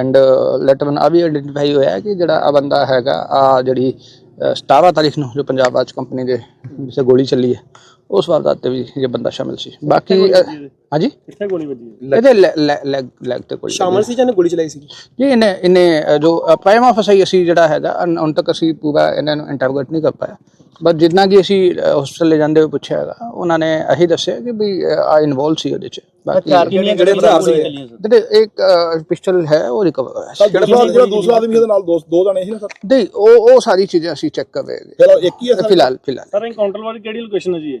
And letter ਆ ਵੀ identify ਹੋਇਆ ਕਿ ਜਿਹੜਾ ਆ ਬੰਦਾ ਹੈਗਾ ਆ ਜਿਹੜੀ ਅਹ, 17 ਤਾਰੀਖ ਨੂੰ ਜੋ ਪੰਜਾਬ ਰਾਜ ਕੰਪਨੀ ਦੇ ਜਿਸੇ ਗੋਲੀ ਚੱਲੀ ਹੈ ਉਸ ਵਾਰਦਾਤ ਤੇ ਵੀ ਇਹ ਬੰਦਾ ਸ਼ਾਮਿਲ ਸੀ। ਬਾਕੀ ਹਾਂਜੀ? ਕਿੱਥੇ ਗੋਲੀ ਵੱਜੀ ਇਹਦੇ ਲੈਗ ਲੈਗ ਤੇ ਕੋਈ ਸ਼ਾਮਲ ਸੀ ਜਾਂ ਨੇ ਗੋਲੀ ਚਲਾਈ ਸੀ ਜੀ ਇਹਨੇ ਇਹਨੇ ਅ, ਜੋ ਪ੍ਰਾਈਮ ਫਸਾਈ ਅਸੀਂ ਜਿਹੜਾ ਹੈਗਾ ਅਨ- ਹੁਣ ਤੱਕ ਅਸੀਂ ਪੂਰਾ ਇਹਨਾਂ ਨੂੰ ਇੰਟਰੋਗੇਟ ਨਹੀਂ ਕਰ ਪਾਇਆ। ਬਟ ਜਿੰਨਾ ਕਿ ਅਸੀਂ ਹਸਪੀਟਲ ਲੈ ਜਾਂਦੇ ਹੋਏ ਪੁੱਛਿਆ ਹੈਗਾ ਉਹਨਾਂ ਨੇ ਇਹੀ ਦੱਸਿਆ ਕਿ ਵੀ ਆ ਇਨਵੋਲਵ ਸੀ ਉਹਦੇ ਚ। ਬਾਕੀ ਕਿੰਨੀਆਂ ਜਿਹੜੇ ਹਥਿਆਰ ਸੀ। ਜਿਹੜੇ ਇੱਕ ਪਿਸਟਲ ਹੈ ਉਹ ਰਿਕਵਰ ਹੋਇਆ ਸੀ। ਜਿਹੜਾ ਜਿਹੜਾ ਦੂਸਰਾ ਆਦਮੀ ਇਹਦੇ ਨਾਲ ਦੋ ਦੋ ਜਣੇ ਸੀ ਨਾ ਸਰ? ਨਹੀਂ ਉਹ ਉਹ ਸਾਰੀ ਚੀਜ਼ਾਂ ਅਸੀਂ ਚੈੱਕ ਕਰ ਰਹੇ ਹਾਂ ਚਲੋ ਇੱਕ ਹੀ ਹੈ ਸਰ? ਫਿਲਹਾਲ ਫਿਲਹਾਲ। ਸਰ ਐਨਕਾਊਂਟਰ ਵਾਲੀ ਕਿਹੜੀ ਲੋਕੇਸ਼ਨ ਹੈ ਜੀ ਇਹ?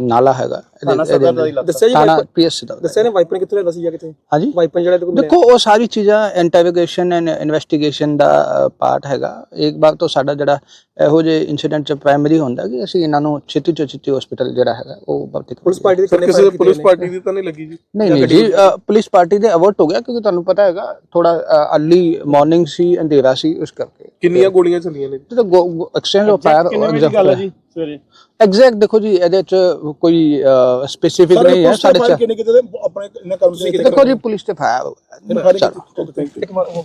ਨਾਲਾ ਹੈਗਾ। ਦੱਸਿਆ ਜੀ ਥਾਣਾ ਪੀਐਸ ਦਾ। ਦੱਸਿਆ ਨੇ ਵਾਈਪਰ ਕਿੱਥੇ ਲੈਂਦਾ ਸੀ ਜਾਂ ਕਿੱਥੇ? ਹਾਂਜੀ। ਵਾਈਪਰ ਜਿਹੜਾ ਤੇ ਦੇਖੋ ਉਹ ਸਾਰੀ ਚੀਜ਼ਾਂ ਇੰਟਰੋਗੇਸ਼ਨ ਐਂਡ ਇਨਵੈਸਟੀਗੇਸ਼ਨ ਦਾ ਪਾਰਟ ਹੈਗਾ। ਇੱਕ ਵਾਰ ਤੋਂ ਸਾਡਾ ਜਿਹੜਾ ਇਹੋ ਜਿਹੇ ਇਨਸੀਡੈਂਟ ਚ ਪ੍ਰਾਇਮਰੀ ਹੁੰਦਾ ਕਿ ਅਸੀਂ ਇਹਨਾਂ ਨੂੰ ਛੇਤੀ ਤੋਂ ਛੇਤੀ ਹਸਪੀਟਲ ਜਿਹੜਾ ਹੈਗਾ ਉਹ ਭਰਤੀ ਪੁਲਿਸ ਪਾਰਟੀ ਦੇ ਕਿਸੇ ਪੁਲਿਸ ਪਾਰਟੀ ਦੀ ਤਾਂ ਨਹੀਂ ਲੱਗੀ ਜੀ? ਨਹੀਂ ਨਹੀਂ ਜੀ ਪੁਲਿਸ ਪਾਰਟੀ ਦੇ ਅਵਰਟ ਹੋ ਗਿਆ ਕਿਉਂਕਿ ਤੁਹਾਨੂੰ ਪਤਾ ਹੈਗਾ ਥੋੜਾ ਅਰਲੀ ਮਾਰਨਿੰਗ ਸੀ ਅੰਧੇਰਾ ਸੀ ਉਸ ਕਰਕੇ। ਕਿੰਨੀਆਂ ਗੋਲੀਆਂ ਚੱਲੀਆਂ ਨੇ ਤੇ ਐਕਸਚੇਂਜ ਆਫ ਫਾਇਰ ਹੈ ਜੀ? ਸਵੇਰੇ। ਐਗਜ਼ੈਕਟ ਦੇਖੋ ਜੀ ਇਹਦੇ ਚ ਕੋਈ ਸਪੈਸੀਫਿਕ ਨਹੀਂ ਹੈ ਸਾਡੇ ਚ ਕਿੰਨੇ ਕਿਤੇ ਦੇ ਆਪਣੇ ਇਹਨਾਂ ਕੰਮ ਸੀ ਦੇਖੋ ਜੀ ਪੁਲਿਸ ਤੇ ਗਿਆ ਥੈਂਕ ਯੂ